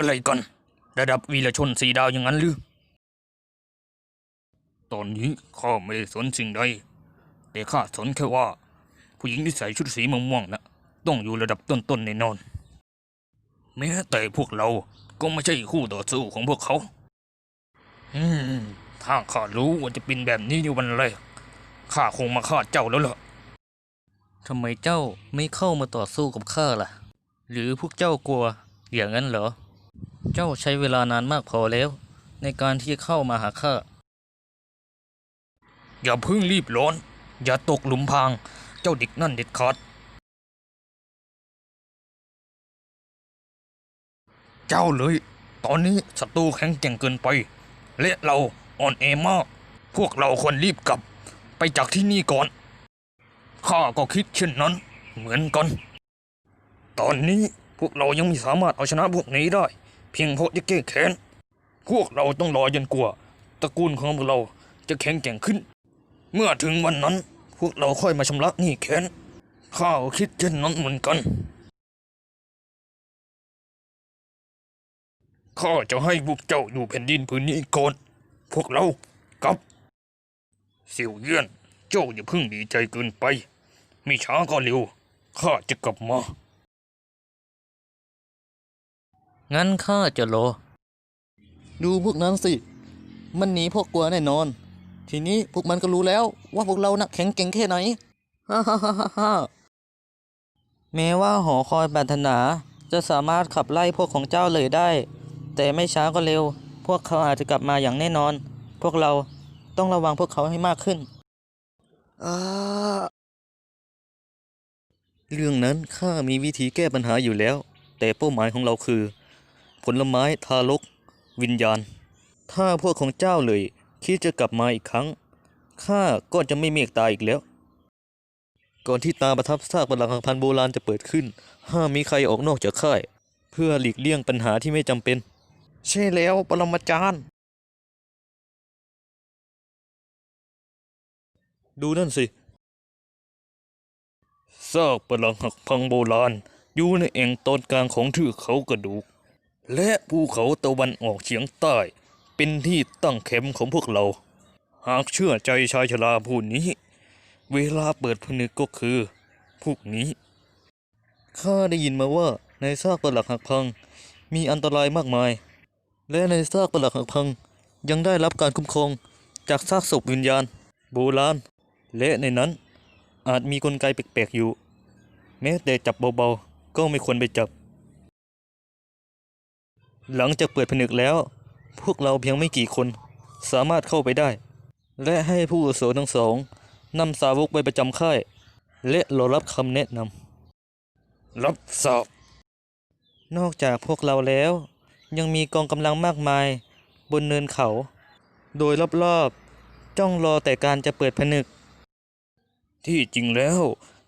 อะไรกัน ระดับวีรชนสีดาวอย่างนั้นหรือ ตอนนี้ข้าไม่ได้สนสิ่งใด แต่ข้าสนแค่ว่า ผู้หญิงที่ใส่ชุดสีม่วงๆนะต้องอยู่ระดับต้นๆแน่นอน แม้แต่พวกเราก็ไม่ใช่คู่ต่อสู้ของพวกเขา อืม ถ้าข้ารู้ว่าจะเป็นแบบนี้ในวันแรกข้าคงมาฆ่าเจ้าแล้วล่ะทำไมเจ้าไม่เข้ามาต่อสู้กับข้าล่ะ หรือพวกเจ้ากลัวอย่างนั้นเหรอ เจ้าใช้เวลานานมากพอแล้ว ในการที่เข้ามาหาข้า อย่าเพิ่งรีบร้อน อย่าตกหลุมพราง เจ้าเด็กนั่นเด็ดขาด เจ้าเลย ตอนนี้ศัตรูแข็งแกร่งเกินไป และเราอ่อนแอมาก พวกเราควรรีบกลับ ไปจากที่นี่ก่อน ข้าก็คิดเช่นนั้น เหมือนกัน ตอนนี้พวกเรายังไม่สามารถเอาชนะพวกนี้ได้ เพียงเพราะจะแก้แค้น พวกเราต้องรอจนกว่าตระกูลของพวกเราจะแข็งแกร่งขึ้น เมื่อถึงวันนั้นพวกเราค่อยมาชำระหนี้แค้น ข้าคิดเช่นนั้นเหมือนกัน ข้าจะให้พวกเจ้าอยู่แผ่นดินพื้นนี้ก่อน พวกเรากลับ เสี่ยวเยี่ยน เจ้าอย่าเพิ่งดีใจเกินไป ไม่ช้าก็เร็ว ข้าจะกลับมา งั้นข้าจะรอ ดูพวกนั้นสิ มันหนีพวกกลัวแน่นอน ทีนี้พวกมันก็รู้แล้วว่าพวกเรานักแข็งแกร่งแค่ไหนฮ่าฮ่าฮ่าฮ่าฮ่าแม้ว่าหอคอยปรารถนาจะสามารถขับไล่พวกของเจ้าเลยได้ แต่ไม่ช้าก็เร็ว พวกเขาอาจจะกลับมาอย่างแน่นอน พวกเราต้องระวังพวกเขาให้มากขึ้นอาเรื่องนั้นข้ามีวิธีแก้ปัญหาอยู่แล้ว แต่เป้าหมายของเราคือ ผลไม้ทารก วิญญาณ ถ้าพวกของเจ้าเลย คิดจะกลับมาอีกครั้ง ข้าก็จะไม่เมตตาอีกแล้ว ก่อนที่ตาประทับซากปรักหักพันโบราณจะเปิดขึ้น ห้ามมีใครออกนอกจากค่าย เพื่อหลีกเลี่ยงปัญหาที่ไม่จำเป็น ใช่แล้วปรมาจารย์ ดูนั่นสิซากปรักหักพังโบราณอยู่ในแอ่งตอนกลางของเทือกเขากระดูก และภูเขาตะวันออกเฉียงใต้ เป็นที่ตั้งแคมของพวกเรา หากเชื่อใจชายชราผู้นี้ เวลาเปิดผนึกก็คือ พวกนี้ ข้าได้ยินมาว่าในซากปรักหักพังมีอันตรายมากมาย และในซากปรักหักพังยังได้รับการคุ้มครองจากซากศพวิญญาณ โบราณ และในนั้นอาจมีกลไกแปลกๆอยู่ แม้แต่จับเบาๆ ก็ไม่ควรไปจับ หลังจากเปิดผนึกแล้ว พวกเราเพียงไม่กี่คน สามารถเข้าไปได้ และให้ผู้อาวุโสทั้งสองนำสาวกไปประจำค่าย และรอรับคำแนะนำรับทราบนอกจากพวกเราแล้ว ยังมีกองกำลังมากมาย บนเนินเขา โดยรอบๆจ้องรอแต่การจะเปิดผนึก ที่จริงแล้ว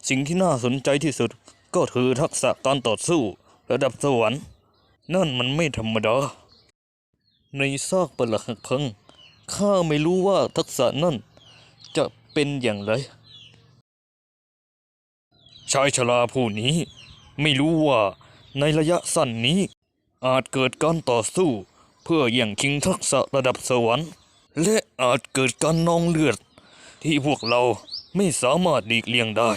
สิ่งที่น่าสนใจที่สุดก็คือทักษะการต่อสู้ ระดับสวรรค์ นั่นมันไม่ธรรมดา ในซากปรักหักพัง ข้าไม่รู้ว่าทักษะนั่นจะเป็นอย่างไร ชายชราผู้นี้ ไม่รู้ว่าในระยะสั้นนี้ อาจเกิดการต่อสู้ เพื่อแย่างชิงทักษะระดับสวรรค์ และอาจเกิดการนองเลือด ที่พวกเราไม่สามารถหลีกเลี่ยงได้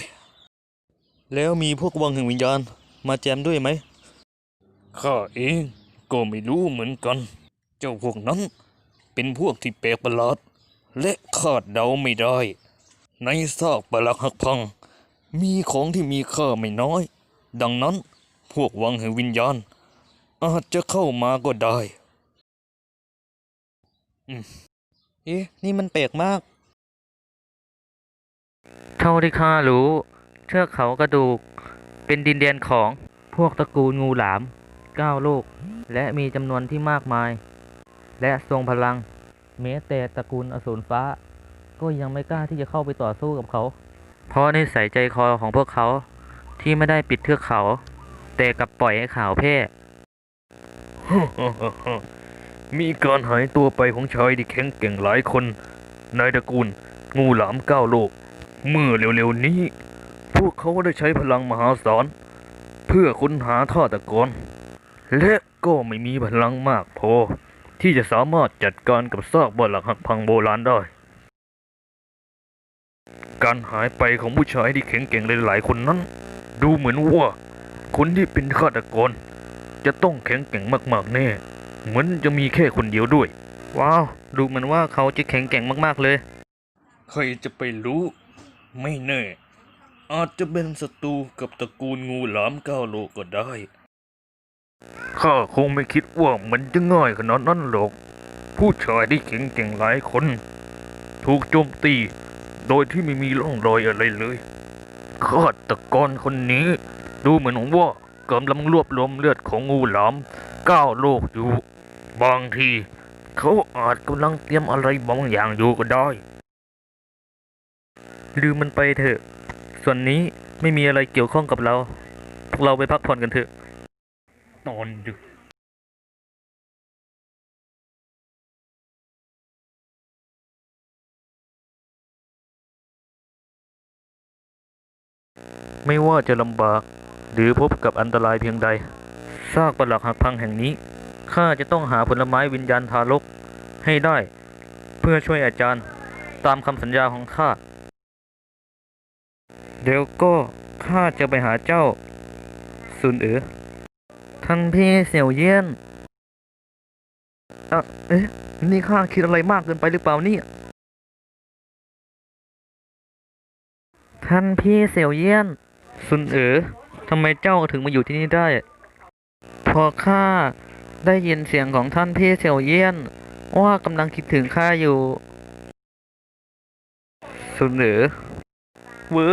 แล้วมีพวกวังแห่งวิญญาณมาแจมด้วยไหม ข้าเองก็ไม่รู้เหมือนกัน เจ้าพวกนั้นเป็นพวกที่แปลกประหลาด และคาดเดาไม่ได้ ในซากปรักหักพัง มีของที่มีค่าไม่น้อย ดังนั้นพวกวังแห่งวิญญาณ อาจจะเข้ามาก็ได้เอ๊ะนี่มันแปลกมาก เท่าที่ข้ารู้ เทือกเขากระดูก เป็นดินแดนของพวกตระกูลงูหลาม เก้าลูก และมีจำนวนที่มากมาย และทรงพลังแม้แต่ตระกูลอสูรฟ้า ก็ยังไม่กล้าที่จะเข้าไปต่อสู้กับเขา เพราะในสายใจคอของพวกเขาที่ไม่ได้ปิดเทือกเขา แต่กลับปล่อยให้ข่าวแพร่มีการหายตัวไปของชายที่แข็งแกร่งหลายคนในตระกูลงูหลามเก้าโลก เมื่อเร็วๆนี้ พวกเขาได้ใช้พลังมหาศาลเพื่อค้นหาฆาตะกร และก็ไม่มีพลังมากพอ ที่จะสามารถจัดการกับซากบ้านหลังหักพังโบราณได้ การหายไปของผู้ชายที่แข็งแกร่งหลายๆคนนั้น ดูเหมือนว่า คนที่เป็นฆาตกร จะต้องแข็งแกร่งมากๆแน่ เหมือนจะมีแค่คนเดียวด้วย ว้าว ดูเหมือนว่าเขาจะแข็งแกร่งมากๆเลย ใครจะไปรู้ ไม่แน่อาจจะเป็นศัตรูกับตระกูลงูหลามก้าโลก็ได้ ข้าคงไม่คิดว่ามันจะง่ายขนาดนั้นหรอก ผู้ชายที่แข็งแกร่งหลายคน ถูกโจมตี โดยที่ไม่มีร่องรอยอะไรเลยฆาตกรคนนี้ ดูเหมือนว่ากำลังรวบรวมเลือดของงูหลามก้าวโลกอยู่ บางที เขาอาจกำลังเตรียมอะไรบางอย่างอยู่ก็ได้ลืมมันไปเถอะ ส่วนนี้ไม่มีอะไรเกี่ยวข้องกับเรา พวกเราไปพักผ่อนกันเถอะ ตอนดึกไม่ว่าจะลำบากหรือพบกับอันตรายเพียงใด ซากปรักหักพังแห่งนี้ ข้าจะต้องหาผลไม้วิญญาณทารกให้ได้ เพื่อช่วยอาจารย์ตามคำสัญญาของข้า เดี๋ยวก็ข้าจะไปหาเจ้าซุนเอ๋อ ท่านพี่เสี่ยวเยี่ยนอะเอ๊ะ นี่ข้าคิดอะไรมากเกินไปหรือเปล่าเนี่ยท่านพี่เสี่ยวเยี่ยนซุนเอ๋อทำไมเจ้าถึงมาอยู่ที่นี่ได้ พอข้าได้ยินเสียงของท่านพี่เสี่ยวเยี่ยน ว่ากำลังคิดถึงข้าอยู่ซุนเอ๋อเวอ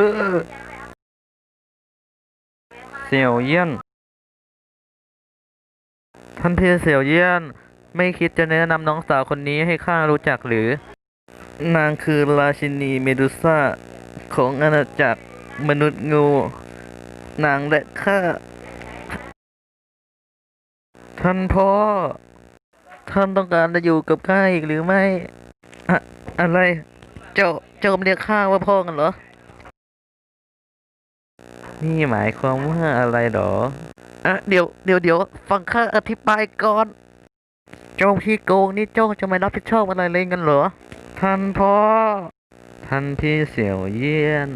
เสี่ยวเยี่ยน ท่านพี่เสี่ยวเยี่ยน ไม่คิดจะแนะนำน้องสาวคนนี้ให้ข้ารู้จักหรือ นางคือราชินีเมดูซ่าของอาณาจักรมนุษย์งู นางและข้า ท่านพ่อ ท่านต้องการจะอยู่กับข้าอีกหรือไม่อะอะไร เจ้าเจ้าไม่เรียกข้าว่าพ่อกันเหรอ นี่หมายความว่าอะไรหรอ อะเดี๋ยวเดี๋ยวเดี๋ยวฟังข้าอธิบายก่อนเจ้าพี่โกงนี่เจ้าจะไม่รับผิดชอบอะไรเลยกันเหรอ ท่านพ่อ ท่านพี่เสี่ยวเยี่ยน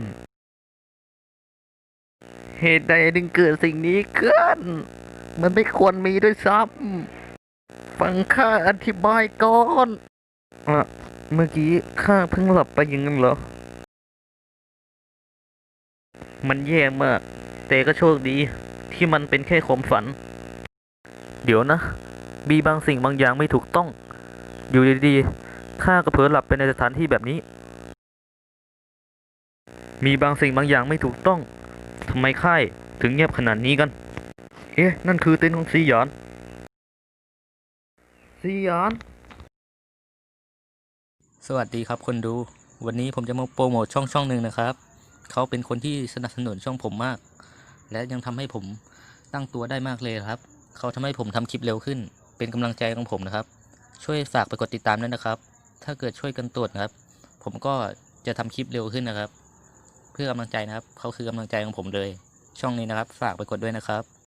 เหตุใดถึงเกิดสิ่งนี้ขึ้น มันไม่ควรมีด้วยซ้ำฟังข้าอธิบายก่อนอะเมื่อกี้ข้าเพิ่งหลับไปย่างนั้นเหรอ มันแย่มาก แต่ก็โชคดี ที่มันเป็นแค่ความฝัน เดี๋ยวนะ มีบางสิ่งบางอย่างไม่ถูกต้อง อยู่ดีๆข้าก็เผลอหลับไปในสถานที่แบบนี้ มีบางสิ่งบางอย่างไม่ถูกต้องทำไมค่ายถึงเงียบขนาดนี้กัน เอ๊ะ นั่นคือเต็นท์ของซีหยอนซีหยอน สวัสดีครับคนดู วันนี้ผมจะมาโปรโมทช่องช่องหนึ่งนะครับ เขาเป็นคนที่สนับสนุนช่องผมมาก และยังทำให้ผมตั้งตัวได้มากเลยครับ เขาทำให้ผมทำคลิปเร็วขึ้น เป็นกำลังใจของผมนะครับ ช่วยฝากไปกดติดตามด้วยนะครับ ถ้าเกิดช่วยกันตรวจนะครับ ผมก็จะทำคลิปเร็วขึ้นนะครับ เพื่อกำลังใจนะครับ เขาคือกำลังใจของผมเลย ช่องนี้นะครับ ฝากไปกดด้วยนะครับ